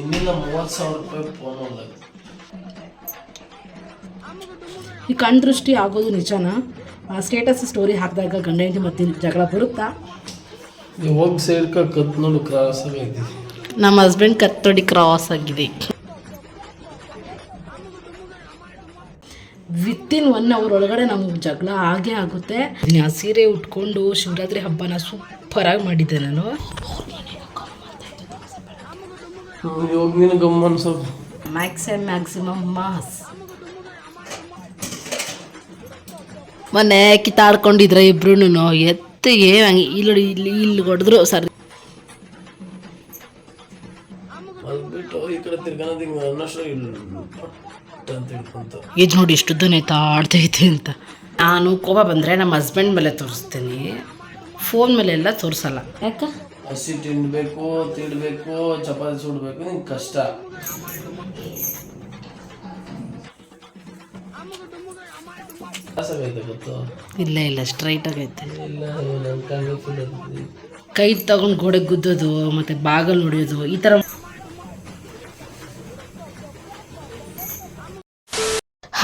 ಇನ್ನಿಲ್ಲ ಮೂವತ್ತು ಸಾವಿರ ರೂಪಾಯಿ ಫೋನ್ ಅಲ್ಲ ಈ ಕಣ್ದೃಷ್ಟಿ ಆಗೋದು ನಿಜನಾ? ಸ್ಟೇಟಸ್ ಸ್ಟೋರಿ ಹಾಕಿದಾಗ ಗಂಡ ಹೆಂಡತಿ ಮತ್ತೆ ಜಗಳ ಬರುತ್ತಾ? ಹೋಗಿ ಸೇರ್ಕ ಕತ್ ನೋಡು ಕ್ರಾಸ್ ಆಗಿದೆ ನಮ್ಮ ಹಸ್ಬೆಂಡ್ ಕತ್ತೊಡಿ ಕ್ರಾಸ್ ಆಗಿದೆ. ವಿತಿನ್ ಒನ್ ಅವರ್ ಒಳಗಡೆ ನಮ್ಗೆ ಜಗಳ ಆಗೇ ಆಗುತ್ತೆ. ಆ ಸೀರೆ ಉಟ್ಕೊಂಡು ಶಿವರಾತ್ರಿ ಹಬ್ಬನ ಸೂಪರಾಗಿ ಮಾಡಿದ್ದೆ ನಾನು. ಇವಾಗ ನೀನು ಗಮ್ಮನ್ ಸ್ವಲ್ಪ ಮ್ಯಾಕ್ಸ್ ಆ್ಯಂಡ್ ಮ್ಯಾಕ್ಸಿಮಮ್ ಮಾಸ್ ಮೊನ್ನೆ ಕಿತ್ತಾಡ್ಕೊಂಡಿದ್ರೆ ಇಬ್ರು ಎತ್ತಿಗೆ ಹಂಗೆ ಇಲ್ಲಿ ಇಲ್ಲಿ ಇಲ್ಲಿ ಹೊಡೆದ್ರು ಸರ್. ಅದ್ಬಿಟ್ಟು ಈ ಕಡೆ ತಿರ್ಗಾನದ ಹಿಂಗೆ ಅನ್ನಷ್ಟು ಅಂತ ಹಿಡ್ಕೊಂತ. ಏಜ್ ನೋಡಿ ಎಷ್ಟು ನೇತಾಡ್ತೈತೆ ಅಂತ. ನಾನು ಕೋಪ ಬಂದರೆ ನಮ್ಮ ಹಸ್ಬೆಂಡ್ ಮೇಲೆ ತೋರಿಸ್ತೀನಿ. ಫೋನ್ ಮೇಲೆ ಎಲ್ಲ ತೋರಿಸಲ್ಲ. ಯಾಕ? ಹಸಿ ತಿನ್ಬೇಕು ತಿನ್ಬೇಕು ಚಪಾತಿ ಸುಡ್ಬೇಕು ನಿಂಗೆ ಕಷ್ಟ. ಗೊತ್ತು ಇಲ್ಲ ಇಲ್ಲ ಸ್ಟ್ರೈಟ್ ಆಗೈತೆ ಇಲ್ಲ ಕೈ ತಗೊಂಡು ಗೋಡೆ ಗುದ್ದೋದು ಮತ್ತೆ ಬಾಗಲ್ ಹೊಡೆಯೋದು ಈ ಥರ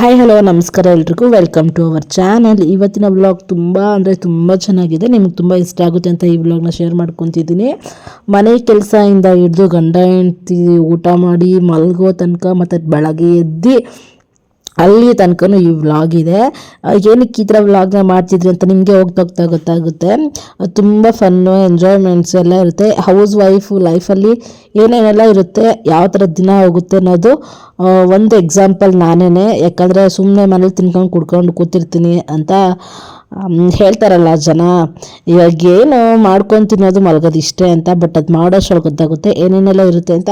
ಹಾಯ್ ಹಲೋ ನಮಸ್ಕಾರ ಎಲ್ರಿಗೂ. ವೆಲ್ಕಮ್ ಟು ಅವರ್ ಚಾನಲ್ ಇವತ್ತಿನ ವ್ಲಾಗ್ ತುಂಬ ಅಂದರೆ ತುಂಬ ಚೆನ್ನಾಗಿದೆ. ನಿಮ್ಗೆ ತುಂಬ ಇಷ್ಟ ಆಗುತ್ತೆ ಅಂತ ಈ ವ್ಲಾಗ್ನ ಶೇರ್ ಮಾಡ್ಕೊತಿದ್ದೀನಿ. ಮನೆ ಕೆಲಸದಿಂದ ಹಿಡಿದು ಗಂಡ ಹೆಂಡ್ತಿ ಊಟ ಮಾಡಿ ಮಲಗೋ ತನಕ ಮತ್ತು ಬೆಳಗ್ಗೆ ಎದ್ದು ಅಲ್ಲಿ ತನಕನೂ ಈ ವ್ಲಾಗ್ ಇದೆ. ಏನಕ್ಕೆ ಈ ಥರ ವ್ಲಾಗ್ನ ಮಾಡ್ತಿದ್ರು ಅಂತ ನಿಮಗೆ ಹೋಗ್ತಾ ಹೋಗ್ತಾ ಗೊತ್ತಾಗುತ್ತೆ ತುಂಬ ಫನ್ನು ಎಂಜಾಯ್ಮೆಂಟ್ಸ್ ಎಲ್ಲ ಇರುತ್ತೆ. ಹೌಸ್ ವೈಫು ಲೈಫಲ್ಲಿ ಏನೇನೆಲ್ಲ ಇರುತ್ತೆ, ಯಾವ ಥರ ದಿನ ಹೋಗುತ್ತೆ ಅನ್ನೋದು ಒಂದು ಎಕ್ಸಾಂಪಲ್ ನಾನೇ ಯಾಕಂದರೆ ಸುಮ್ಮನೆ ಮನೇಲಿ ತಿನ್ಕೊಂಡು ಕುಡ್ಕೊಂಡು ಕೂತಿರ್ತೀನಿ ಅಂತ ಹೇಳ್ತಾರಲ್ಲ ಜನ. ಇವಾಗ ಏನು ಮಾಡ್ಕೊಂಡು ತಿನ್ನೋದು ಮಲಗೋದು ಇಷ್ಟೇ ಅಂತ ಬಟ್ ಅದು ಮಾಡೋಷ್ಟು ಗೊತ್ತಾಗುತ್ತೆ ಏನೇನೆಲ್ಲ ಇರುತ್ತೆ ಅಂತ.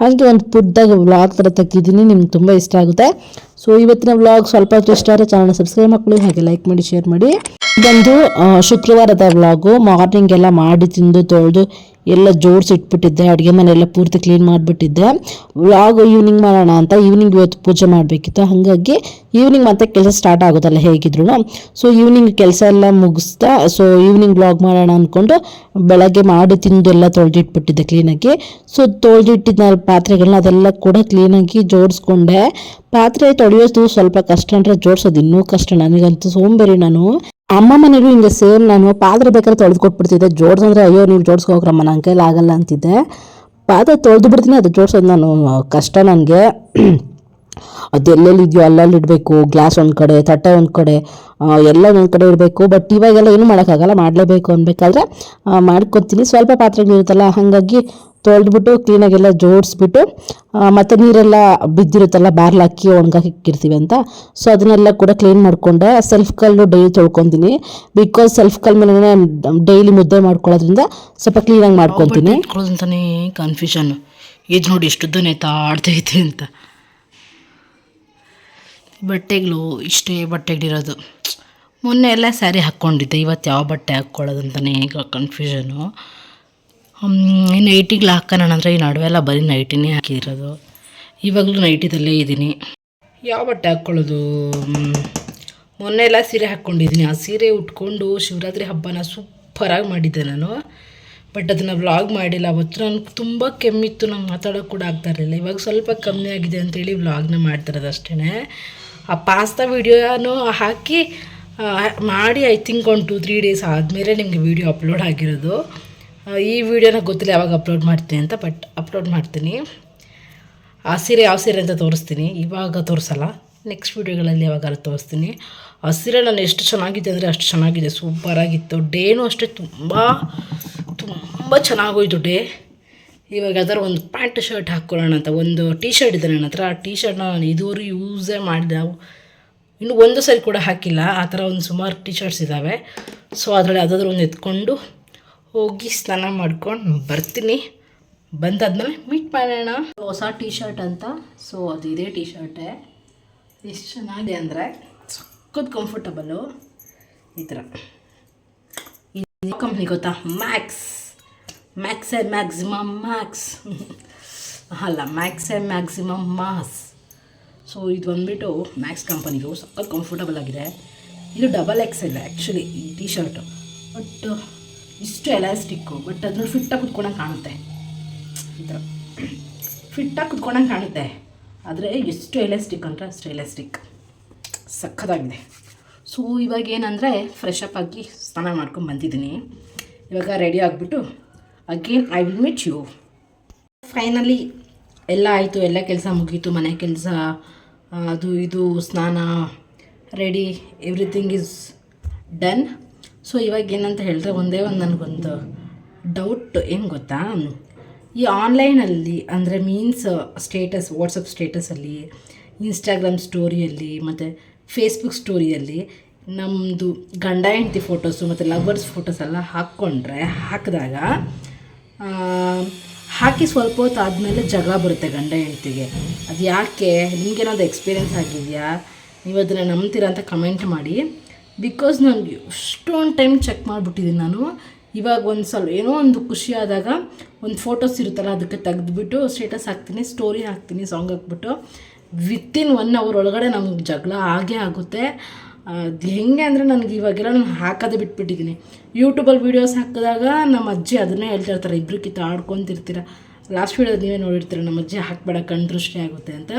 ಹಾಗೆ ಒಂದು ಪುಟ್ಟದಾಗ ವ್ಲಾಗ್ ಥರ ತೆಗ್ದಿದ್ದೀನಿ, ನಿಮ್ಗೆ ತುಂಬ ಇಷ್ಟ ಆಗುತ್ತೆ. ಸೊ ಇವತ್ತಿನ ವ್ಲಾಗ್ ಸ್ವಲ್ಪ ಇಷ್ಟ ಆದರೆ ಚಾನಲ್ ಸಬ್ಸ್ಕ್ರೈಬ್ ಮಾಡ್ಕೊಳ್ಳಿ, ಹಾಗೆ ಲೈಕ್ ಮಾಡಿ ಶೇರ್ ಮಾಡಿ. ಇದೊಂದು ಶುಕ್ರವಾರದ ವ್ಲಾಗು ಮಾರ್ನಿಂಗ್ ಎಲ್ಲ ಮಾಡಿ ತಿಂದು, ತೊಳೆದು ಎಲ್ಲ ಜೋಡಿಸಿ ಇಟ್ಬಿಟ್ಟಿದ್ದೆ, ಅಡುಗೆ ಮನೆಯೆಲ್ಲ ಪೂರ್ತಿ ಕ್ಲೀನ್ ಮಾಡಿಬಿಟ್ಟಿದ್ದೆ. ವ್ಲಾಗ್ ಈವ್ನಿಂಗ್ ಮಾಡೋಣ ಅಂತ ಈವ್ನಿಂಗ್ ಇವತ್ತು ಪೂಜೆ ಮಾಡಬೇಕಿತ್ತು. ಹಾಗಾಗಿ ಈವ್ನಿಂಗ್ ಮತ್ತೆ ಕೆಲಸ ಸ್ಟಾರ್ಟ್ ಆಗೋದಲ್ಲ ಹೇಗಿದ್ರು ಸೊ ಈವ್ನಿಂಗ್ ಕೆಲಸ ಎಲ್ಲ ಮುಗಿಸ್ತಾ ಸೊ ಈವ್ನಿಂಗ್ ವ್ಲಾಗ್ ಮಾಡೋಣ ಅಂದ್ಕೊಂಡು ಬೆಳಗ್ಗೆ ಮಾಡಿ ತಿಂದು ಎಲ್ಲ ತೊಳೆದಿಟ್ಬಿಟ್ಟಿದ್ದೆ ಕ್ಲೀನಾಗಿ ಸೊ ತೊಳೆದಿಟ್ಟಿದ್ದ ಪಾತ್ರೆಗಳನ್ನ ಅದೆಲ್ಲ ಕೂಡ ಕ್ಲೀನಾಗಿ ಜೋಡಿಸ್ಕೊಂಡೆ. ಪಾತ್ರೆ ತೊಳೆಯೋದು ಸ್ವಲ್ಪ ಕಷ್ಟ ಅಂದರೆ ಜೋಡಿಸೋದು ಇನ್ನೂ ಕಷ್ಟ ನನಗಂತೂ ಸೋಂಬೇರಿ ನಾನು. ಅಮ್ಮ ಮನೆಗೂ ಹಿಂಗೆ ಸೇಮ್ ನಾನು ಪಾತ್ರೆ ಬೇಕಾದ್ರೆ ತೊಳೆದು ಕೊಟ್ಬಿಡ್ತಿದ್ದೆ. ಜೋಡ್ಸಂದ್ರೆ ಅಯ್ಯೋ, ನೀವು ಜೋಡಿಸ್ಕೋಗ್ರಮ್ಮ ನನ್ನ ಕೈಲಿ ಆಗಲ್ಲ ಅಂತಿದ್ದೆ. ಪಾತ್ರೆ ತೊಳೆದು ಬಿಡ್ತೀನಿ, ಅದು ಜೋಡ್ಸೋದು ನಾನು ಕಷ್ಟ ನನಗೆ. ಅದು ಎಲ್ಲೆಲ್ಲಿ ಇದೆಯೋ ಅಲ್ಲಲ್ಲಿ ಇಡಬೇಕು, ಗ್ಲಾಸ್ ಒಂದು ಕಡೆ, ತಟ್ಟೆ ಒಂದು ಕಡೆ ಎಲ್ಲ ಒಂದು ಕಡೆ ಇರಬೇಕು ಬಟ್ ಇವಾಗೆಲ್ಲ ಏನೂ ಮಾಡೋಕ್ಕಾಗಲ್ಲ, ಮಾಡಲೇಬೇಕು ಅನ್ಬೇಕಾದ್ರೆ ಮಾಡ್ಕೊತೀನಿ. ಸ್ವಲ್ಪ ಪಾತ್ರೆಗಳಿರುತ್ತಲ್ಲ ಹಾಗಾಗಿ ತೊಳೆದ್ಬಿಟ್ಟು ಕ್ಲೀನಾಗೆಲ್ಲ ಜೋಡಿಸ್ಬಿಟ್ಟು ಮತ್ತು ನೀರೆಲ್ಲ ಬಿದ್ದಿರುತ್ತಲ್ಲ ಬಾರ್ಲು ಹಾಕಿ ಒಣಗಾಕಿರ್ತೀವಿ ಅಂತ. ಸೊ ಅದನ್ನೆಲ್ಲ ಕೂಡ ಕ್ಲೀನ್ ಮಾಡಿಕೊಂಡೆ. ಸೆಲ್ಫ್ ಕಲ್ಲು ಡೈಲಿ ತೊಳ್ಕೊತೀನಿ. ಬಿಕಾಸ್ ಸೆಲ್ಫ್ ಕಲ್ ಮೇಲೆ ಡೈಲಿ ಮುದ್ದೆ ಮಾಡ್ಕೊಳ್ಳೋದ್ರಿಂದ ಸ್ವಲ್ಪ ಕ್ಲೀನಾಗಿ ಮಾಡ್ಕೊತೀನಿ. ಅಂತಾನೆ ಕನ್ಫ್ಯೂಷನ್ ಇದು ನೋಡಿ ಎಷ್ಟು ನೇತಾಡ್ತೈತೆ ಅಂತ. ಬಟ್ಟೆಗಳು ಇಷ್ಟೇ ಬಟ್ಟೆಗಳಿರೋದು. ಮೊನ್ನೆ ಎಲ್ಲ ಸ್ಯಾರಿ ಹಾಕ್ಕೊಂಡಿದ್ದೆ. ಇವತ್ತು ಯಾವ ಬಟ್ಟೆ ಹಾಕ್ಕೊಳ್ಳೋದಂತಲೇ ಈಗ ಕನ್ಫ್ಯೂಷನು ನೈಟಿಗಳು ಹಾಕೋಣ ಅಂದರೆ ಈ ನಡುವೆ ಎಲ್ಲ ಬರೀ ನೈಟಿನೇ ಹಾಕಿರೋದು. ಇವಾಗಲೂ ನೈಟಿದಲ್ಲೇ ಇದ್ದೀನಿ. ಯಾವ ಬಟ್ಟೆ ಹಾಕ್ಕೊಳ್ಳೋದು? ಮೊನ್ನೆ ಎಲ್ಲ ಸೀರೆ ಹಾಕ್ಕೊಂಡಿದ್ದೀನಿ. ಆ ಸೀರೆ ಉಟ್ಕೊಂಡು ಶಿವರಾತ್ರಿ ಹಬ್ಬನ ಸೂಪರಾಗಿ ಮಾಡಿದ್ದೆ ನಾನು. ಬಟ್ ಅದನ್ನು ವ್ಲಾಗ್ ಮಾಡಿಲ್ಲ. ಅವತ್ತು ನನಗೆ ತುಂಬ ಕೆಮ್ಮಿತ್ತು. ನಂಗೆ ಮಾತಾಡೋಕೆ ಕೂಡ ಆಗ್ತಾ ಇರಲಿಲ್ಲ. ಇವಾಗ ಸ್ವಲ್ಪ ಕಮ್ಮಿ ಆಗಿದೆ ಅಂತೇಳಿ ವ್ಲಾಗ್ನ ಮಾಡ್ತಿರೋದು ಅಷ್ಟೇ ಆ ಪಾಸ್ತಾ ವೀಡಿಯೋನೂ ಹಾಕಿ ಮಾಡಿ ಐ ಥಿಂಕ್ ಒಂದು ಟೂ ತ್ರೀ ಡೇಸ್ ಆದಮೇಲೆ ನಿಮಗೆ ವಿಡಿಯೋ ಅಪ್ಲೋಡ್ ಆಗಿರೋದು. ಈ ವಿಡಿಯೋನ ಗೊತ್ತಿಲ್ಲ ಯಾವಾಗ ಅಪ್ಲೋಡ್ ಮಾಡ್ತೀನಿ ಅಂತ ಬಟ್ ಅಪ್ಲೋಡ್ ಮಾಡ್ತೀನಿ. ಆ ಸೀರೆ ಯಾವ ಸೀರೆ ಅಂತ ತೋರಿಸ್ತೀನಿ. ಇವಾಗ ತೋರಿಸಲ್ಲ. ನೆಕ್ಸ್ಟ್ ವೀಡಿಯೋಗಳಲ್ಲಿ ಯಾವಾಗಾರು ತೋರಿಸ್ತೀನಿ. ಆ ಸೀರೆ ನಾನು ಎಷ್ಟು ಚೆನ್ನಾಗಿದೆ ಅಂದರೆ ಅಷ್ಟು ಚೆನ್ನಾಗಿದೆ. ಸೂಪರಾಗಿತ್ತು ಡೇನೂ ಅಷ್ಟೇ ತುಂಬ ತುಂಬ ಚೆನ್ನಾಗೋಯ್ತು ಡೇ ಇವಾಗ ಯಾವ್ದಾರು ಒಂದು ಪ್ಯಾಂಟ್ ಶರ್ಟ್ ಹಾಕ್ಕೊಳ್ಳೋಣ ಅಂತ, ಒಂದು ಟೀ ಶರ್ಟ್ ಇದೆ ನನ್ನ ಹತ್ರ. ಆ ಟೀ ಶರ್ಟ್ನ ನಾನು ಇದುವರೆಗೂ ಯೂಸೇ ಮಾಡಿದೆ. ಇನ್ನು ಒಂದು ಸರಿ ಕೂಡ ಹಾಕಿಲ್ಲ. ಆ ಥರ ಒಂದು ಸುಮಾರು ಟೀ ಶರ್ಟ್ಸ್ ಇದ್ದಾವೆ ಸೊ ಅದರಲ್ಲಿ ಯಾವುದಾದ್ರೂ ಒಂದು ಎತ್ಕೊಂಡು ಹೋಗಿ ಸ್ನಾನ ಮಾಡ್ಕೊಂಡು ಬರ್ತೀನಿ. ಬಂದಾದ್ಮೇಲೆ ಮೀಟ್ ಮಾಡೋಣ. ಹೊಸ ಟೀ ಶರ್ಟ್ ಅಂತ. ಸೊ ಅದು ಇದೇ ಟೀ ಶರ್ಟೇ ಎಷ್ಟು ಚೆನ್ನಾಗಿದೆ ಅಂದರೆ ಸಖತ್ ಕಂಫರ್ಟಬಲು ಈ ಥರ ಇದು ಕಂಪ್ನಿ ಗೊತ್ತಾ? Max max a maximum max ಅಲ್ಲ ಮ್ಯಾಕ್ಸ್ ಮ್ಯಾಕ್ಸಿಮಮ್ ಮಾಸ್ ಸೊ ಇದು ಬಂದುಬಿಟ್ಟು ಮ್ಯಾಕ್ಸ್ ಕಂಪನಿದು ಸಖತ್ ಕಂಫರ್ಟಬಲ್ ಆಗಿದೆ. ಇದು ಡಬಲ್ ಎಕ್ಸ್ ಎಲ್ ಆ್ಯಕ್ಚುಲಿ ಈ ಟೀ ಶರ್ಟು ಬಟ್ ಇಷ್ಟು ಎಲಾಸ್ಟಿಕ್ಕು ಬಟ್ ಅದನ್ನ ಫಿಟ್ಟಾಗಿ ಕುತ್ಕೊಂಡಂಗೆ ಕಾಣುತ್ತೆ. ಅಂತ ಫಿಟ್ಟಾಗಿ ಕುತ್ಕೊಂಡಂಗೆ ಕಾಣುತ್ತೆ. ಆದರೆ ಎಷ್ಟು ಎಲಾಸ್ಟಿಕ್ ಅಂದರೆ ಅಷ್ಟು ಎಲಾಸ್ಟಿಕ್ ಸಖತ್ತಾಗಿದೆ. ಸೊ ಇವಾಗ ಏನಂದರೆ ಫ್ರೆಶ್ ಅಪ್ ಆಗಿ ಸ್ನಾನ ಮಾಡ್ಕೊಂಡು ಬಂದಿದ್ದೀನಿ. ಇವಾಗ ರೆಡಿ ಆಗಿಬಿಟ್ಟು again I will meet you finally ಎಲ್ಲ ಆಯಿತು, ಎಲ್ಲ ಕೆಲಸ ಮುಗೀತು, ಮನೆ ಕೆಲಸ, ಅದು ಇದು, ಸ್ನಾನ ready everything is done so ಇವಾಗ ಏನಂತ ಹೇಳಿದ್ರೆ ಒಂದೇ ಒಂದು ನನಗೊಂದು ಡೌಟ್ ಏನು ಗೊತ್ತಾ? ಈ ಆನ್ಲೈನಲ್ಲಿ ಅಂದರೆ ಮೀನ್ಸ್ ಸ್ಟೇಟಸ್ ವಾಟ್ಸಪ್ ಸ್ಟೇಟಸಲ್ಲಿ ಇನ್ಸ್ಟಾಗ್ರಾಮ್ ಸ್ಟೋರಿಯಲ್ಲಿ ಮತ್ತು ಫೇಸ್ಬುಕ್ ಸ್ಟೋರಿಯಲ್ಲಿ ನಮ್ಮದು ಗಂಡ ಹೆಂಡತಿ ಫೋಟೋಸು ಮತ್ತು ಲವರ್ಸ್ ಫೋಟೋಸ್ ಎಲ್ಲ ಹಾಕ್ಕೊಂಡ್ರೆ, ಹಾಕಿದಾಗ ಹಾಕಿ ಸ್ವಲ್ಪ ಹೊತ್ತು ಆದಮೇಲೆ ಜಗ ಬರುತ್ತೆ ಗಂಡ ಹೆಂಡ್ತಿಗೆ. ಅದು ಯಾಕೆ ನಿಮಗೇನಾದ್ರು ಎಕ್ಸ್ಪೀರಿಯೆನ್ಸ್ ಆಗಿದೆಯಾ? ನೀವು ಅದನ್ನು ನಂಬ್ತೀರಾ ಅಂತ ಕಮೆಂಟ್ ಮಾಡಿ. ಬಿಕಾಸ್ ನಾನು ಎಷ್ಟೊಂದು ಟೈಮ್ ಚೆಕ್ ಮಾಡಿಬಿಟ್ಟಿದ್ದೀನಿ ನಾನು. ಇವಾಗ ಒಂದು ಸಲ ಏನೋ ಒಂದು ಖುಷಿ ಆದಾಗ ಒಂದು ಫೋಟೋಸ್ ಇರುತ್ತಲ್ಲ ಅದಕ್ಕೆ ತೆಗೆದುಬಿಟ್ಟು ಸ್ಟೇಟಸ್ ಹಾಕ್ತೀನಿ ಸ್ಟೋರಿ ಹಾಕ್ತೀನಿ ಸಾಂಗ್ ಹಾಕ್ಬಿಟ್ಟು. ವಿತಿನ್ ಒನ್ ಅವರ್ ಒಳಗಡೆ ನಮ್ಗೆ ಜಗಳ ಆಗೇ ಆಗುತ್ತೆ. ಅದು ಹೆಂಗೆ ಅಂದರೆ ನನಗೆ ಇವಾಗೆಲ್ಲ ನಾನು ಹಾಕೋದೇ ಬಿಟ್ಬಿಟ್ಟಿದ್ದೀನಿ. ಯೂಟ್ಯೂಬಲ್ಲಿ ವೀಡಿಯೋಸ್ ಹಾಕಿದಾಗ ನಮ್ಮ ಅಜ್ಜಿ ಅದನ್ನೇ ಹೇಳ್ತಾ ಇರ್ತಾರೆ ಇಬ್ಬರು ಕಿತ್ತ ಆಡ್ಕೊತಿರ್ತೀರ. ಲಾಸ್ಟ್ ವೀಡಿಯೋ ನೀವೇ ನೋಡಿರ್ತೀರ ನಮ್ಮ ಅಜ್ಜಿ ಹಾಕ್ಬೇಡ, ಕಣ್ದೃಷ್ಟಿ ಆಗುತ್ತೆ ಅಂತ.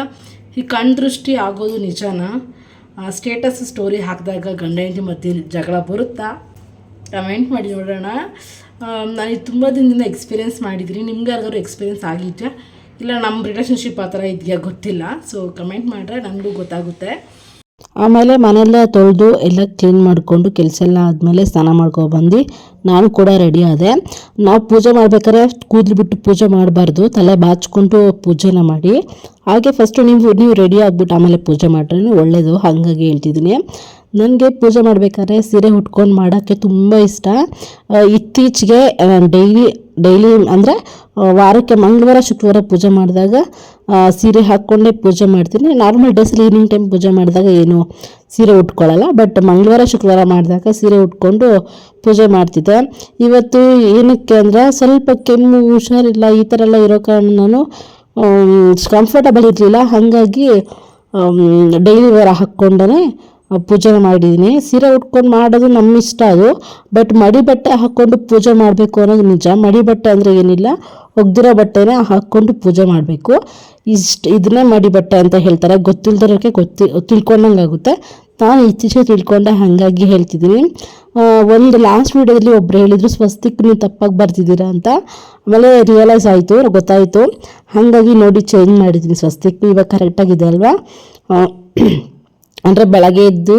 ಈ ಕಣ್ದೃಷ್ಟಿ ಆಗೋದು ನಿಜನಾ? ಸ್ಟೇಟಸ್ ಸ್ಟೋರಿ ಹಾಕಿದಾಗ ಗಂಡ ಹೆಂಡತಿ ಮಧ್ಯೆ ಜಗಳ ಬರುತ್ತಾ? ಕಮೆಂಟ್ ಮಾಡಿ ನೋಡೋಣ. ನಾನು ತುಂಬ ದಿನದಿಂದ ಎಕ್ಸ್ಪೀರಿಯೆನ್ಸ್ ಮಾಡಿದ್ದೀನಿ. ನಿಮ್ಗೆ ಯಾರಿಗಾದ್ರು ಎಕ್ಸ್ಪೀರಿಯೆನ್ಸ್ ಆಗಿದ್ಯಾ? ಇಲ್ಲ ನಮ್ಮ ರಿಲೇಷನ್ಶಿಪ್ ಆ ಥರ ಇದೆಯಾ? ಗೊತ್ತಿಲ್ಲ. ಸೊ ಕಮೆಂಟ್ ಮಾಡಿದ್ರೆ ನನಗೂ ಗೊತ್ತಾಗುತ್ತೆ. ಆಮೇಲೆ ಮನೆಯೆಲ್ಲ ತೊಳೆದು ಎಲ್ಲ ಕ್ಲೀನ್ ಮಾಡಿಕೊಂಡು ಕೆಲಸ ಎಲ್ಲ ಆದಮೇಲೆ ಸ್ನಾನ ಮಾಡ್ಕೊಬಂದು ನಾನು ಕೂಡ ರೆಡಿ ಆದೆ. ನಾವು ಪೂಜೆ ಮಾಡ್ಬೇಕಾದ್ರೆ ಕೂದಲು ಬಿಟ್ಟು ಪೂಜೆ ಮಾಡಬಾರ್ದು, ತಲೆ ಬಾಚ್ಕೊಂಡು ಪೂಜೆನ ಮಾಡಿ. ಹಾಗೆ ಫಸ್ಟು ನೀವು ನೀವು ರೆಡಿ ಆಗಿಬಿಟ್ಟು ಆಮೇಲೆ ಪೂಜೆ ಮಾಡ್ರೆ ಒಳ್ಳೆಯದು ಹಾಗಾಗಿ ಹೇಳ್ತಿದ್ದೀನಿ. ನನಗೆ ಪೂಜೆ ಮಾಡಬೇಕಾದ್ರೆ ಸೀರೆ ಉಟ್ಕೊಂಡು ಮಾಡೋಕ್ಕೆ ತುಂಬ ಇಷ್ಟ. ಇತ್ತೀಚೆಗೆ ಡೈಲಿ ಡೈಲಿ ಅಂದರೆ ವಾರಕ್ಕೆ ಮಂಗಳವಾರ, ಶುಕ್ರವಾರ ಪೂಜೆ ಮಾಡಿದಾಗ ಸೀರೆ ಹಾಕ್ಕೊಂಡೇ ಪೂಜೆ ಮಾಡ್ತೀನಿ. ನಾರ್ಮಲ್ ಡೇಸಲ್ಲಿ ಈವ್ನಿಂಗ್ ಟೈಮ್ ಪೂಜೆ ಮಾಡಿದಾಗ ಏನು ಸೀರೆ ಉಟ್ಕೊಳ್ಳಲ್ಲ ಬಟ್ ಮಂಗಳವಾರ, ಶುಕ್ರವಾರ ಮಾಡಿದಾಗ ಸೀರೆ ಉಟ್ಕೊಂಡು ಪೂಜೆ ಮಾಡ್ತಿದ್ದೆ. ಇವತ್ತು ಏನಕ್ಕೆ ಅಂದರೆ, ಸ್ವಲ್ಪ ಕೆಮ್ಮು, ಹುಷಾರಿಲ್ಲ, ಈ ಥರ ಎಲ್ಲ ಇರೋ ಕಾರಣ ನಾನು ಕಂಫರ್ಟಬಲ್ ಇರಲಿಲ್ಲ. ಹಾಗಾಗಿ ಡೈಲಿ ವೇರ್ ಹಾಕ್ಕೊಂಡೇ ಪೂಜೆ ಮಾಡಿದ್ದೀನಿ ಸೀರೆ ಉಟ್ಕೊಂಡು ಮಾಡೋದು ನಮ್ಮ ಇಷ್ಟ ಅದು. ಬಟ್ ಮಡಿ ಬಟ್ಟೆ ಹಾಕ್ಕೊಂಡು ಪೂಜೆ ಮಾಡಬೇಕು ಅನ್ನೋದು ನಿಜ. ಮಡಿ ಬಟ್ಟೆ ಅಂದರೆ ಏನಿಲ್ಲ. ಒಗ್ದಿರೋ ಬಟ್ಟೆನೇ ಹಾಕ್ಕೊಂಡು ಪೂಜೆ ಮಾಡಬೇಕು. ಇಷ್ಟು ಇದನ್ನೇ ಮಡಿ ಬಟ್ಟೆ ಅಂತ ಹೇಳ್ತಾರೆ. ಗೊತ್ತಿಲ್ದಿರೋಕ್ಕೆ ಗೊತ್ತಿ, ತಿಳ್ಕೊಂಡಂಗೆ ಆಗುತ್ತೆ. ನಾನು ಇತ್ತೀಚೆಗೆ ತಿಳ್ಕೊಂಡೆ, ಹಾಗಾಗಿ ಹೇಳ್ತಿದ್ದೀನಿ. ಒಂದು ಲಾಸ್ಟ್ ವೀಡಿಯೋದಲ್ಲಿ ಒಬ್ಬರು ಹೇಳಿದ್ರು, ಸ್ವಸ್ತಿಕ್, ನೀವು ತಪ್ಪಾಗಿ ಬರ್ತಿದ್ದೀರಾ ಅಂತ. ಆಮೇಲೆ ರಿಯಲೈಸ್ ಆಯಿತು, ಗೊತ್ತಾಯಿತು. ಹಾಗಾಗಿ ನೋಡಿ ಚೇಂಜ್ ಮಾಡಿದ್ದೀನಿ ಸ್ವಸ್ತಿಕ್. ಇವಾಗ ಕರೆಕ್ಟಾಗಿದೆ ಅಲ್ವಾ? ಅಂದರೆ ಬೆಳಗ್ಗೆ ಎದ್ದು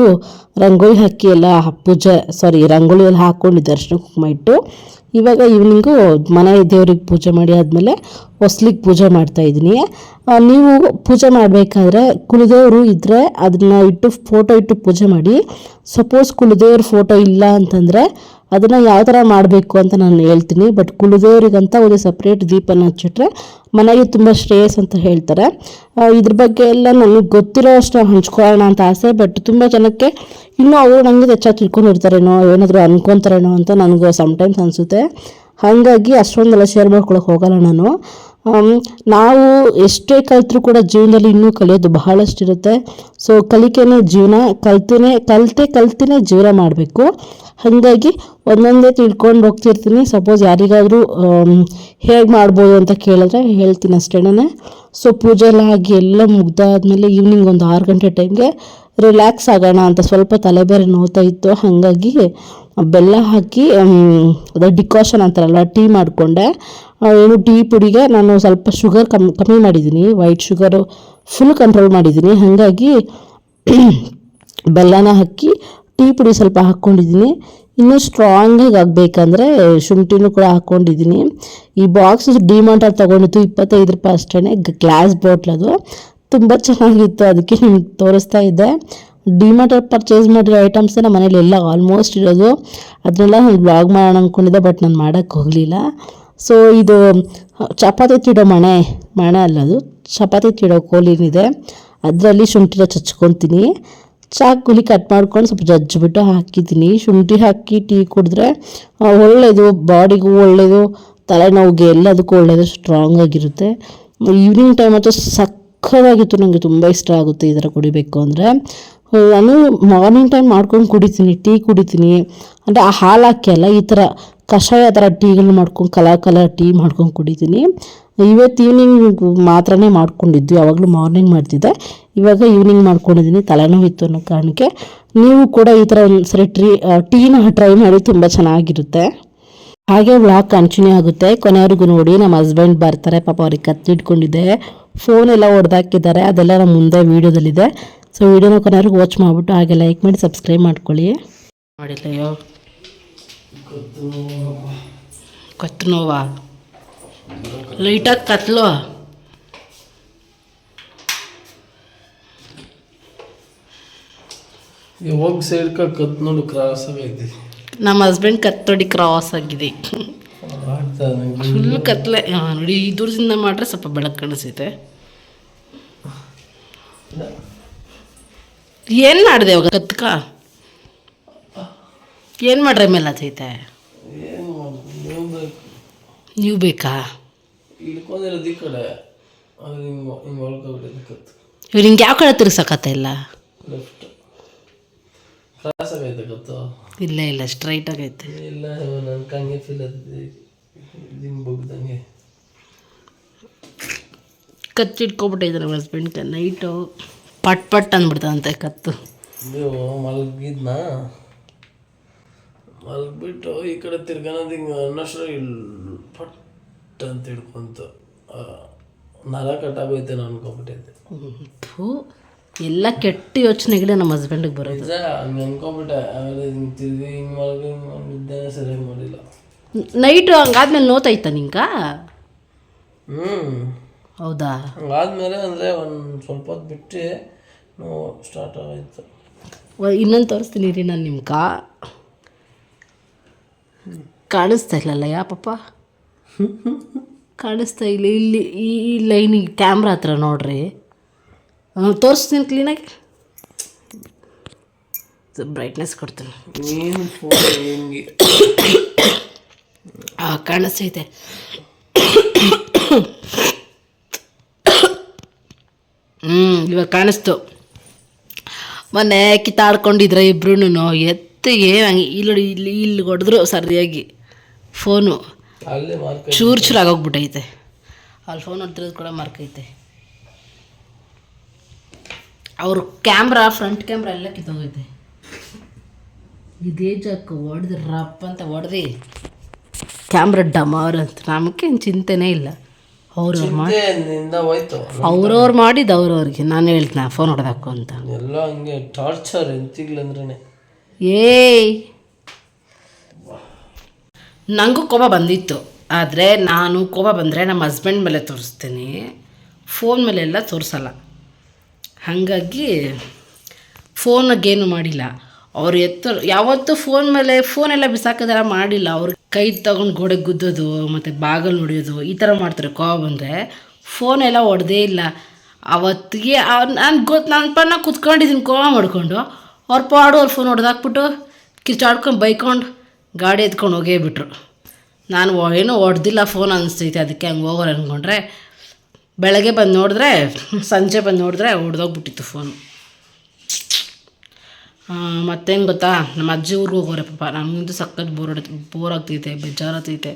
ರಂಗೋಲಿ ಹಾಕಿ ಎಲ್ಲ ಪೂಜೆ ಸಾರಿ ರಂಗೋಲಿ ಎಲ್ಲ ಹಾಕ್ಕೊಂಡು ದರ್ಶನ ಕುಂಕುಮ ಇಟ್ಟು ಇವಾಗ ಈವ್ನಿಂಗು ಮನೆ ದೇವ್ರಿಗೆ ಪೂಜೆ ಮಾಡಿ ಆದಮೇಲೆ ಹೊಸ್ಲಿಗೆ ಪೂಜೆ ಮಾಡ್ತಾ ಇದ್ದೀನಿ. ನೀವು ಪೂಜೆ ಮಾಡಬೇಕಾದ್ರೆ ಕುಲದೇವರು ಇದ್ದರೆ ಅದನ್ನ ಇಟ್ಟು ಫೋಟೋ ಇಟ್ಟು ಪೂಜೆ ಮಾಡಿ ಸಪೋಸ್ ಕುಲದೇವ್ರ ಫೋಟೋ ಇಲ್ಲ ಅಂತಂದರೆ ಅದನ್ನು ಯಾವ ಥರ ಮಾಡಬೇಕು ಅಂತ ನಾನು ಹೇಳ್ತೀನಿ. ಬಟ್ ಕುಲದೇವರಿಗಂತ ಒಂದು ಸಪ್ರೇಟ್ ದೀಪನ ಹಚ್ಚಿಟ್ರೆ ಮನೆಗೆ ತುಂಬ ಶ್ರೇಯಸ್ ಅಂತ ಹೇಳ್ತಾರೆ. ಇದ್ರ ಬಗ್ಗೆ ಎಲ್ಲ ನನಗೆ ಗೊತ್ತಿರೋ ಅಷ್ಟು ಹಂಚ್ಕೊಳ್ಳೋಣ ಅಂತ ಆಸೆ ಬಟ್ ತುಂಬ ಜನಕ್ಕೆ ಇನ್ನೂ ಅವರು ನನಗೆ ಹೆಚ್ಚಾಗಿ ತಿಳ್ಕೊಂಡಿರ್ತಾರೇನೋ, ಏನಾದರೂ ಅನ್ಕೊತಾರೇನೋ ಅಂತ ನನಗೆ ಸಮ್ಟೈಮ್ಸ್ ಅನಿಸುತ್ತೆ. ಹಾಗಾಗಿ ಅಷ್ಟೊಂದೆಲ್ಲ ಶೇರ್ ಮಾಡ್ಕೊಳಕ್ಕೆ ಹೋಗಲ್ಲ ನಾನು. ನಾವು ಎಷ್ಟೇ ಕಲಿತರೂ ಕೂಡ ಜೀವನದಲ್ಲಿ ಇನ್ನೂ ಕಲಿಯೋದು ಬಹಳಷ್ಟಿರುತ್ತೆ. ಸೊ ಕಲಿಕೆನೇ ಜೀವನ ಕಲ್ತೇ ಕಲ್ತೆ ಕಲ್ತಿನೇ ಜೀವನ ಮಾಡಬೇಕು. ಹಾಗಾಗಿ ಒಂದೊಂದೇ ತಿಳ್ಕೊಂಡು ಹೋಗ್ತಿರ್ತೀನಿ. ಸಪೋಸ್ ಯಾರಿಗಾದರೂ ಹೇಗೆ ಮಾಡ್ಬೋದು ಅಂತ ಕೇಳಿದ್ರೆ ಹೇಳ್ತೀನಿ ಅಷ್ಟೇನೆ. ಸೊ ಪೂಜೆ ಎಲ್ಲ ಆಗಿ ಎಲ್ಲ ಮುಗ್ದಾದ್ಮೇಲೆ ಈವ್ನಿಂಗ್ ಒಂದು ಆರು ಗಂಟೆ ಟೈಮ್ಗೆ ರಿಲ್ಯಾಕ್ಸ್ ಆಗೋಣ ಅಂತ ಸ್ವಲ್ಪ ತಲೆಬೇರೆ ನೋವ್ತಾ ಇತ್ತು. ಹಾಗಾಗಿ ಬೆಲ್ಲ ಹಾಕಿ ಅದೇ ಡಿಕಾಷನ್ ಅಂತಾರಲ್ಲ, ಟೀ ಮಾಡಿಕೊಂಡೆ. ಏನು ಟೀ ಪುಡಿಗೆ ನಾನು ಸ್ವಲ್ಪ ಶುಗರ್ ಕಮ್ಮಿ ಕಮ್ಮಿ ಮಾಡಿದ್ದೀನಿ. ವೈಟ್ ಶುಗರು ಫುಲ್ ಕಂಟ್ರೋಲ್ ಮಾಡಿದ್ದೀನಿ. ಹಾಗಾಗಿ ಬೆಲ್ಲನ ಹಾಕಿ ಟೀ ಪುಡಿ ಸ್ವಲ್ಪ ಹಾಕ್ಕೊಂಡಿದ್ದೀನಿ ಇನ್ನೂ ಸ್ಟ್ರಾಂಗಾಗಿ ಆಗಬೇಕಂದ್ರೆ ಶುಂಠಿನೂ ಕೂಡ ಹಾಕ್ಕೊಂಡಿದ್ದೀನಿ ಈ ಬಾಕ್ಸ್ ಡಿಮಾರ್ಟಲ್ಲಿ ತೊಗೊಂಡಿತ್ತು ಇಪ್ಪತ್ತೈದು ರೂಪಾಯಿ ಅಷ್ಟೇ ಗ್ಲಾಸ್ ಬಾಟ್ಲ್ ಅದು. ತುಂಬ ಚೆನ್ನಾಗಿತ್ತು, ಅದಕ್ಕೆ ನಿಮ್ಗೆ ತೋರಿಸ್ತಾ ಇದ್ದೆ. ಡಿಮಾರ್ಟಲ್ಲಿ ಪರ್ಚೇಸ್ ಮಾಡಿರೋ ಐಟಮ್ಸ್ ನಮ್ಮ ಮನೇಲಿ ಎಲ್ಲ ಆಲ್ಮೋಸ್ಟ್ ಇರೋದು. ಅದನ್ನೆಲ್ಲ ನಾನು ಬ್ಲಾಗ್ ಮಾಡೋಣ ಅಂದ್ಕೊಂಡಿದ್ದೆ ಬಟ್ ನಾನು ಮಾಡೋಕ್ಕೆ ಹೋಗಲಿಲ್ಲ. ಸೊ ಇದು, ಚಪಾತಿ ತಿಡೋ ಮಣೆ ಮಣೆ ಅಲ್ಲ ಅದು. ಚಪಾತಿ ತಿಡೋ ಕೋಲಿನಿದೆ ಅದರಲ್ಲಿ ಶುಂಠಿನ ಚಚ್ಕೊತೀನಿ. ಚಾಕುಲಿ ಕಟ್ ಮಾಡ್ಕೊಂಡು ಸ್ವಲ್ಪ ಜಜ್ಜಿಬಿಟ್ಟು ಹಾಕಿದ್ದೀನಿ. ಶುಂಠಿ ಹಾಕಿ ಟೀ ಕುಡಿದ್ರೆ ಒಳ್ಳೆಯದು ಬಾಡಿಗೂ ಒಳ್ಳೆಯದು ತಲೆನೋವುಗೆ ಎಲ್ಲದಕ್ಕೂ ಒಳ್ಳೆಯದು ಸ್ಟ್ರಾಂಗ್ ಆಗಿರುತ್ತೆ. ಈವ್ನಿಂಗ್ ಟೈಮ್ ಅಂತೂ ಸಕ್ಕತ್ತಾಗಿತ್ತು ನನಗೆ ತುಂಬ ಇಷ್ಟ ಆಗುತ್ತೆ ಈ ಥರ ಕುಡಿಬೇಕು ಅಂದರೆ. ನಾನು ಮಾರ್ನಿಂಗ್ ಟೈಮ್ ಮಾಡ್ಕೊಂಡು ಕುಡಿತೀನಿ ಟೀ ಕುಡಿತೀನಿ. ಅಂದರೆ ಆ ಹಾಲು ಹಾಕಿ ಅಲ್ಲ, ಈ ಥರ ಕಷಾಯ ಥರ ಟೀಗಳು ಮಾಡ್ಕೊಂಡು ಕಲರ್ ಕಲರ್ ಟೀ ಮಾಡ್ಕೊಂಡು ಕುಡಿತೀನಿ. ಇವತ್ತು ಈವ್ನಿಂಗ್ ಮಾತ್ರನೇ ಮಾಡ್ಕೊಂಡಿದ್ದು ಯಾವಾಗಲೂ ಮಾರ್ನಿಂಗ್ ಮಾಡ್ತಿದ್ದೆ. ಇವಾಗ ಈವ್ನಿಂಗ್ ಮಾಡ್ಕೊಂಡಿದ್ದೀನಿ, ತಲೆನೋವಿತ್ತು ಅನ್ನೋ ಕಾರಣಕ್ಕೆ. ನೀವು ಕೂಡ ಈ ಥರ ಒಂದು ಸರಿ ಟ್ರೀ ಟೀನ ಟ್ರೈ ಮಾಡಿ ತುಂಬ ಚೆನ್ನಾಗಿರುತ್ತೆ. ಹಾಗೆ ವ್ಲಾಗ್ ಕಂಟಿನ್ಯೂ ಆಗುತ್ತೆ. ಕೊನೆಯವ್ರಿಗೂ ನೋಡಿ, ನಮ್ಮ ಹಸ್ಬೆಂಡ್ ಬರ್ತಾರೆ, ಪಾಪ ಅವ್ರಿಗೆ ಕತ್ತಿಟ್ಕೊಂಡಿದ್ದೆ ಫೋನ್ ಎಲ್ಲ ಹೊಡೆದಾಕಿದ್ದಾರೆ ಅದೆಲ್ಲ ನಮ್ಮ ಮುಂದೆ ವೀಡಿಯೋದಲ್ಲಿದೆ. ಸೊ ವೀಡಿಯೋನ ಕೊನೆಯವ್ರಿಗೆ ವಾಚ್ ಮಾಡಿಬಿಟ್ಟು ಹಾಗೆ ಲೈಕ್ ಮಾಡಿ ಸಬ್ಸ್ಕ್ರೈಬ್ ಮಾಡ್ಕೊಳ್ಳಿ. ಮಾಡಿಲ್ಲಯ್ಯೋ ಕತ್ತು ನೋವಾ. ಲೈಟಾಗಿ ಕತ್ಲು. ಹೋಗಿ ಸೈಡ್ ಕತ್ ನೋಡು ಕ್ರಾಸ್ ಆಗೈತಿ. ನಮ್ಮ ಹಸ್ಬೆಂಡ್ ಕತ್ತೊಡಿ ಕ್ರಾಸ್ ಆಗಿದೆ. ಫುಲ್ ಕತ್ಲೆ. ನೋಡಿ ಈ ದೂರದಿಂದ ಮಾಡ್ರೆ ಸ್ವಲ್ಪ ಬೆಳಕು ಕಾಣಿಸುತ್ತೆ. ಏನು ಮಾಡಿದೆ ಇವಾಗ ಕತ್ಕ? ಏನು ಮಾಡ್ರೆ ಮೇಲೆ ಏನು ನೀವು ಬೇಕು. ಇವ್ರು ಹಿಂಗೆ ಯಾವ ಕಡೆ ತಿರ್ಸಕತ್ತ ಇಲ್ಲ? ಲೆಫ್ಟ್ ಕ್ರಾಸ್ ಆಗೈತೆ ಕತ್ತು. ಇಲ್ಲ ಇಲ್ಲ ಸ್ಟ್ರೈಟ್ ಆಗೈತೆ. ಇಲ್ಲ ನನ್ನ ಕಂಗೆ ಫೀಲ್ ಆಗ್ತದೆ ಹಿಂಗೆ ಬಗ್ದಂಗೆ. ಕತ್ತು ಇಟ್ಕೊಬಿಟ್ಟೈತೆ ನಮ್ಮ ಹಸ್ಬೆಂಡ್ಗೆ ನೈಟು ಪಟ್ ಪಟ್ ಅಂದ್ಬಿಡ್ತಂತೆ ಕತ್ತು. ನೀವು ಮಲಗಿದ್ನ? ಮಲಗಿಬಿಟ್ಟು ಈ ಕಡೆ ತಿರ್ಗನೋದು ಹಿಂಗೆ ಅನ್ನಷ್ಟು ಇಲ್ಲಿ ಪಟ್ ಅಂತ ಹಿಡ್ಕೊಂತ. ನರ ಕಟ್ಟಾಗೋಯ್ತೆ ನಾನು ಥೂ ಎಲ್ಲ ಕೆಟ್ಟ ಯೋಚನೆಗಳೇ ನಮ್ಮ ಹಸ್ಬೆಂಡಿಗೆ ಬರೋದು. ಹಂಗೆ ಅನ್ಕೊಂಬಿಟ್ಟೆ. ಆಮೇಲೆ ಹಿಂಗೆ ತಿರ್ಗಿ ಹಿಂಗೆ ಮಲಗಿ ಹಿಂಗೆ ಸರಿಯಾಗಿ ಮಾಡಿಲ್ಲ. ನೈಟು ಹಂಗಾದ್ಮೇಲೆ ನೋತೈತ ನಿಂಕ ಹ್ಞೂ ಹೌದಾ? ಹಂಗಾದ್ಮೇಲೆ ಅಂದರೆ ಒಂದು ಸ್ವಲ್ಪ ಹೊತ್ತು ಬಿಟ್ಟು ನೋವು ಸ್ಟಾರ್ಟ್ ಆಗೋಯ್ತು ಇನ್ನೊಂದು ತೋರಿಸ್ತೀನಿ ರೀ ನಾನು ನಿಮ್ಗ. ಕಾಣಿಸ್ತಾ ಇಲ್ಲಲ್ಲ ಯಾ ಪಪ್ಪ ಕಾಣಿಸ್ತಾ ಇಲ್ಲ. ಇಲ್ಲಿ ಈ ಲೈನಿಗೆ ಕ್ಯಾಮ್ರಾ ಹತ್ರ ನೋಡ್ರಿ. ತೋರಿಸ್ತೀನಿ ಕ್ಲೀನಾಗಿ ಬ್ರೈಟ್ನೆಸ್ ಕೊಡ್ತೀನಿ. ಕಾಣಿಸ್ತೈತೆ ಹ್ಞೂ ಇವಾಗ ಕಾಣಿಸ್ತು. ಮೊನ್ನೆ ಕಿತ್ತಾಡ್ಕೊಂಡಿದ್ರೆ ಇಬ್ರು ಎತ್ತು ಏನು ಹಂಗೆ ಇಲ್ಲಿ ಇಲ್ಲಿ ಇಲ್ಲಿ ಹೊಡೆದ್ರು ಸರಿಯಾಗಿ ಫೋನು. ಚೂರು ಚೂರು ಆಗೋಗ್ಬಿಟ್ಟೈತೆ ಅಲ್ಲಿ ಫೋನ್ ಹೊಡೆದಿರೋದು ಕೂಡ ಮಾರ್ಕೈತೆ ಅವ್ರ ಕ್ಯಾಮ್ರಾ ಫ್ರಂಟ್ ಕ್ಯಾಮ್ರಾ ಎಲ್ಲ ಕಿತ್ತೋಗೈತೆ. ಇದೇ ಜಾಕ ಹೊಡೆದ್ರಪ್ಪ ಅಂತ ಹೊಡೆದು. ಕ್ಯಾಮ್ರಾ ಡಮಾರ್ ಅಂತ. ನಮಗೇನು ಚಿಂತೆನೇ ಇಲ್ಲ. ಅವ್ರವ್ರು ಮಾಡಿ ನಿಂದ ಹೋಯ್ತು. ಅವ್ರವ್ರು ಮಾಡಿದ್ದು ಅವ್ರವ್ರಿಗೆ. ನಾನು ಹೇಳ್ತೀನಿ ಫೋನ್ ಹೊಡೆದಾಕು ಅಂತ. ಎಲ್ಲ ಹಂಗೆ ಟಾರ್ಚರ್ ಎಂತಿಗ್ಲಂದ್ರೆ ಏಯ್! ನನಗೂ ಕೋಪ ಬಂದಿತ್ತು. ಆದರೆ ನಾನು ಕೋಪ ಬಂದರೆ ನಮ್ಮ ಹಸ್ಬೆಂಡ್ ಮೇಲೆ ತೋರಿಸ್ತೀನಿ. ಫೋನ್ ಮೇಲೆ ಎಲ್ಲ ತೋರಿಸಲ್ಲ. ಹಾಗಾಗಿ ಫೋನಾಗೇನು ಮಾಡಿಲ್ಲ. ಅವ್ರು ಎತ್ತ ಯಾವತ್ತೂ ಫೋನ್ ಮೇಲೆ ಫೋನೆಲ್ಲ ಬಿಸಾಕೋದೆಲ್ಲ ಮಾಡಿಲ್ಲ. ಅವ್ರು ಕೈ ತಗೊಂಡು ಗೋಡೆಗೆ ಗುದ್ದೋದು, ಮತ್ತು ಬಾಗಲ್ ನೋಡಿಯೋದು, ಈ ಥರ ಮಾಡ್ತಾರೆ ಕೋಪ ಬಂದರೆ. ಫೋನೆಲ್ಲ ಹೊಡೆದೇ ಇಲ್ಲ. ಅವತ್ತಿಗೆ ನಾನು ಗೊತ್ತು ನನ್ನ ಪನ್ನ ಕುತ್ಕೊಂಡಿದ್ದೀನಿ ಕೋಪ ಮಾಡ್ಕೊಂಡು. ಅವ್ರ ಪಾಡು ಅವ್ರ ಫೋನ್ ಹೊಡೆದಾಕ್ಬಿಟ್ಟು ಕಿರ್ಚಾಡ್ಕೊಂಡು ಬೈಕೊಂಡು ಗಾಡಿ ಎತ್ಕೊಂಡು ಹೋಗೇ ಬಿಟ್ರು. ನಾನು ಏನೂ ಹೊಡೆದಿಲ್ಲ ಫೋನ್ ಅನಿಸ್ತೈತೆ, ಅದಕ್ಕೆ ಹಂಗೆ ಹೋಗೋರು ಅಂದ್ಕೊಂಡ್ರೆ ಬೆಳಗ್ಗೆ ಬಂದು ನೋಡಿದ್ರೆ, ಸಂಜೆ ಬಂದು ನೋಡಿದ್ರೆ ಹೊಡೆದೋಗ್ಬಿಟ್ಟಿತ್ತು ಫೋನು ಮತ್ತೇನು ಗೊತ್ತಾ? ನಮ್ಮ ಅಜ್ಜಿ ಊರಿಗೆ ಹೋಗೋರೆ ಪಾಪ. ನಮಗಂತೂ ಸಖತ್ ಬೋರ್ ಬೋರ್ ಆಗ್ತೈತೆ ಬೇಜಾರಾಗ್ತೈತೆ.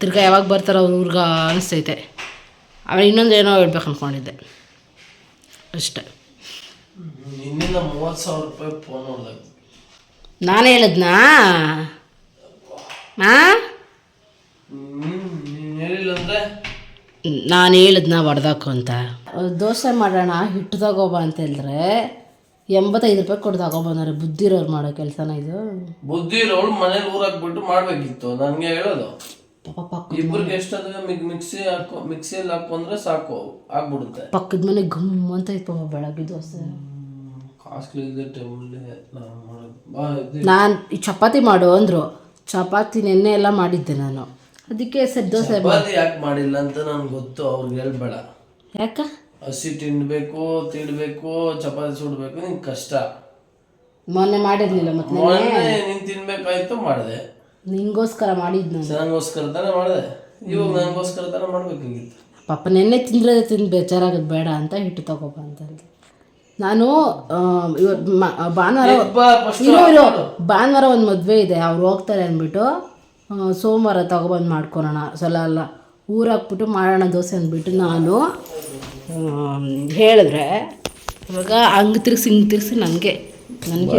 ತಿರ್ಗಾ ಯಾವಾಗ ಬರ್ತಾರೋ ಅವ್ರ ಊರ್ಗೆ ಅನಿಸ್ತೈತೆ. ಆಮೇಲೆ ಇನ್ನೊಂದು ಏನೋ ಹೇಳ್ಬೇಕು ಅಂದ್ಕೊಂಡಿದ್ದೆ ಅಷ್ಟೆ. ನಾನು ಹೇಳಿದ್ನಾ? ಹಾಂ ನೀನು ಹೇಳಿಲ್ಲ ಅಂದರೆ? ನಾನು ಹೇಳಿದ್ನ ಹೊಡೆದಾಕು ಅಂತ? ದೋಸೆ ಮಾಡೋಣ ಹಿಟ್ಟು ತಗೋಬ ಅಂತ ಹೇಳಿದ್ರೆ ಎಂಬತ್ತೈದು ರೂಪಾಯಿ ಕೊಟ್ಟು ತಗೊಬಂದ್ರೆ ಬುದ್ಧಿ ಇರೋರು ಮಾಡೋ ಕೆಲಸನ ಇದು. ಬುದ್ಧಿ ಇರೋಳು ಮನೇಲಿ ಹಾಕ್ಬಿಟ್ಟು ಮಾಡಬೇಕಿತ್ತು. ನನಗೆ ಹೇಳೋದು. ಪಾಪ ಪಕ್ಕ ಎಷ್ಟಾದ್ರೆ ಮಿಕ್ ಮಿಕ್ಸಿ ಹಾಕೋ ಮಿಕ್ಸಿಯಲ್ಲಿ ಹಾಕು ಅಂದರೆ ಸಾಕು. ಆಗ್ಬಿಡುತ್ತೆ. ಪಕ್ಕದ ಮನೆ ಗಮ್ ಅಂತ ಇತ್ತು ಪಾಪ ಬೆಳಗ್ಗೆ ದೋಸೆ. ಕಾಸ್ಟ್ಲಿ ಇದೆ ಟೈಮಲ್ಲಿ ನಾವು ಮಾಡೋದು. ಬಾ ಇದು ನಾನು ಈ ಚಪಾತಿ ಮಾಡು ಅಂದರು. ಚಪಾತಿ ನೆನ್ನೆ ಎಲ್ಲ ಮಾಡಿದ್ದೆ ನಾನು. ಅದಕ್ಕೆ ಸರ್ ದೋಸೆ ಚಪಾತಿ ಯಾಕೆ ಮಾಡಿಲ್ಲ ಅಂತ ನನ್ಗೆ ಗೊತ್ತು. ಅವ್ರಿಗೆ ಹೇಳ್ಬೇಡ. ಯಾಕ? ಹಸಿ ತಿನ್ಬೇಕು ತಿನ್ಬೇಕು ಚಪಾತಿ ಸುಡ್ಬೇಕು ನಿಂಗೆ ಕಷ್ಟ. ಮೊನ್ನೆ ಮಾಡಿರ್ಲಿಲ್ಲ ಮತ್ತೆ ಮೊನ್ನೆ ನೀನು ತಿನ್ಬೇಕಾಯ್ತು ಮಾಡಿದೆ. ನಿಂಗೋಸ್ಕರ ಮಾಡಿದ್ನ ನಾನು. ನನಗೋಸ್ಕರ ತಾನೇ ಮಾಡಿದೆ. ಇವಾಗ ನನಗೋಸ್ಕರ ತಾನೇ ಮಾಡ್ಬೇಕಾಗಿತ್ತು ಪಾಪ ನೆನ್ನೆ ತಿಂದ್ರೆ ತಿಂದು ಬೇಜಾರಾಗೋದು ಬೇಡ ಅಂತ ಹಿಟ್ಟು ತಗೋಬ ಅಂತ ನಾನು ಇವತ್ತು ಭಾನುವಾರ ಫಸ್ಟ್ ಇರೋ ಇರೋ. ಭಾನುವಾರ ಒಂದು ಮದುವೆ ಇದೆ ಅವ್ರು ಹೋಗ್ತಾರೆ ಅಂದ್ಬಿಟ್ಟು ಸೋಮವಾರ ತಗೊಬಂದು ಮಾಡ್ಕೊಳೋಣ. ಸಲ ಅಲ್ಲ. ಊರಾಕ್ಬಿಟ್ಟು ಮಾಡೋಣ ದೋಸೆ ಅಂದ್ಬಿಟ್ಟು ನಾನು ಹೇಳಿದ್ರೆ ಇವಾಗ ಹಂಗೆ ತಿರ್ಗಿಸಿ ಹಿಂಗೆ ತಿರ್ಗಿಸಿ ನನಗೆ. ನನಗೆ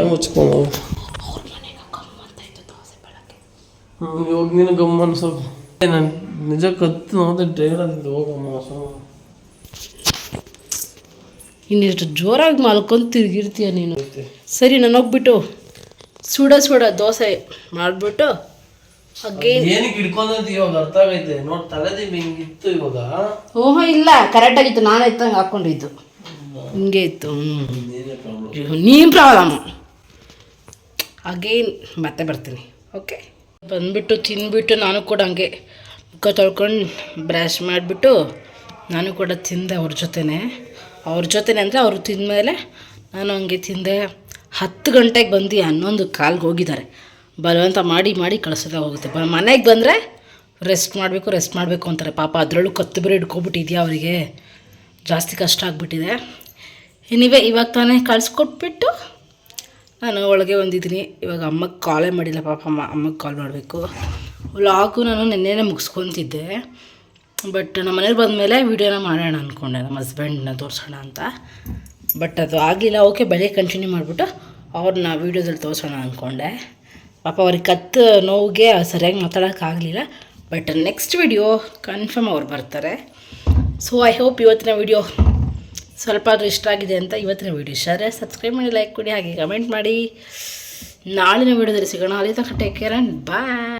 ಇವಾಗ ನೀನು ನಿಜ ಕತ್ತು ನೋಡಿದ್ರೆ ಹೋಗಮ್ಮ ಇನ್ನಿಷ್ಟು ಜೋರಾಗಿ ಮಲ್ಕೊಂಡು ತಿರುಗಿರ್ತೀಯ ನೀನು. ಸರಿ ನಾನು ಹೋಗ್ಬಿಟ್ಟು ಸುಡ ಸುಡ ದೋಸೆ ಮಾಡಿಬಿಟ್ಟು ಏನಕ್ಕೆ ಹಿಡ್ಕೊಂಡಂತ ಇವಾಗ ಅರ್ಥ ಆಗೈತೆ. ನೋಡ್ ತಲೆದಿಂಬ ಹಿಂಗಿತ್ತು ಇವಾಗ. ಓಹೋ ಇಲ್ಲ ಕರೆಕ್ಟಾಗಿತ್ತು ನಾನು ಎತ್ತಂಗೆ ಹಾಕೊಂಡಿದ್ದು. ಹಿಂಗೆ ಇತ್ತು ನೀನು ಪ್ರಾಬ್ಲಮ್ ಅಗೇನ್ ಮತ್ತೆ ಬರ್ತೀನಿ. ಓಕೆ ಬಂದ್ಬಿಟ್ಟು ತಿಂದ್ಬಿಟ್ಟು ನಾನು ಕೂಡ ಹಂಗೆ ಮುಖ ತೊಳ್ಕೊಂಡು ಬ್ರಷ್ ಮಾಡಿಬಿಟ್ಟು ನಾನು ಕೂಡ ತಿಂದೆ ಅವ್ರ ಜೊತೆನೆ. ಅವ್ರ ಜೊತೆನೆ ಅಂದರೆ ಅವರು ತಿಂದಮೇಲೆ ನಾನು ಹಂಗೆ ತಿಂದೆ. ಹತ್ತು ಗಂಟೆಗೆ ಬಂದು ಹನ್ನೊಂದು ಕಾಲ್ಗೆ ಹೋಗಿದ್ದಾರೆ. ಬಲವಂತ ಮಾಡಿ ಮಾಡಿ ಕಳಿಸೋದೇ ಹೋಗುತ್ತೆ ಬ ಮನೆಗೆ ಬಂದರೆ ರೆಸ್ಟ್ ಮಾಡಬೇಕು ರೆಸ್ಟ್ ಮಾಡಬೇಕು ಅಂತಾರೆ. ಪಾಪ ಅದರಲ್ಲೂ ಕತ್ತು ಬೇರೆ ಹಿಡ್ಕೊಬಿಟ್ಟಿದ್ಯಾ ಅವರಿಗೆ. ಜಾಸ್ತಿ ಕಷ್ಟ ಆಗಿಬಿಟ್ಟಿದೆ. ಎನಿವೆ ಇವಾಗ ತಾನೇ ಕಳಿಸ್ಕೊಟ್ಬಿಟ್ಟು ನಾನು ಒಳಗೆ ಬಂದಿದ್ದೀನಿ. ಇವಾಗ ಅಮ್ಮಗೆ ಕಾಲೇ ಮಾಡಿಲ್ಲ ಪಾಪ ಅಮ್ಮ, ಅಮ್ಮಗೆ ಕಾಲ್ ಮಾಡಬೇಕು. ವ್ಲಾಗು ನಾನು ನಿನ್ನೆನೇ ಮುಗಿಸ್ಕೊತಿದ್ದೆ. ಬಟ್ ನಮ್ಮ ಮನೇಲಿ ಬಂದಮೇಲೆ ವೀಡಿಯೋನ ಮಾಡೋಣ ಅಂದ್ಕೊಂಡೆ ನಮ್ಮ ಹಸ್ಬೆಂಡನ್ನ ತೋರಿಸೋಣ ಅಂತ. ಬಟ್ ಅದು ಆಗಲಿಲ್ಲ ಓಕೆ ಬೆಳಗ್ಗೆ ಕಂಟಿನ್ಯೂ ಮಾಡಿಬಿಟ್ಟು ಅವ್ರನ್ನ ವೀಡಿಯೋದಲ್ಲಿ ತೋರಿಸೋಣ ಅಂದ್ಕೊಂಡೆ ಪಾಪ ಅವ್ರಿಗೆ ಕತ್ತು ನೋವಿಗೆ ಸರಿಯಾಗಿ ಮಾತಾಡೋಕ್ಕಾಗಲಿಲ್ಲ. ಬಟ್ ನೆಕ್ಸ್ಟ್ ವಿಡಿಯೋ ಕನ್ಫರ್ಮ್ ಅವ್ರು ಬರ್ತಾರೆ. ಸೊ ಐ ಹೋಪ್ ಇವತ್ತಿನ ವಿಡಿಯೋ ಸ್ವಲ್ಪ ಆದರೂ ಇಷ್ಟ ಆಗಿದೆ ಅಂತ ಇವತ್ತಿನ ವಿಡಿಯೋ ಇಷ್ಟ ಆದರೆ ಸಬ್ಸ್ಕ್ರೈಬ್ ಮಾಡಿ ಲೈಕ್ ಕೊಡಿ, ಹಾಗೆ ಕಮೆಂಟ್ ಮಾಡಿ. ನಾಳಿನ ವಿಡಿಯೋದಲ್ಲಿ ಸಿಗೋಣ. ಅಲ್ಲಿ ತನಕ ಟೇಕ್ ಕೇರ್ ಆ್ಯಂಡ್ ಬಾಯ್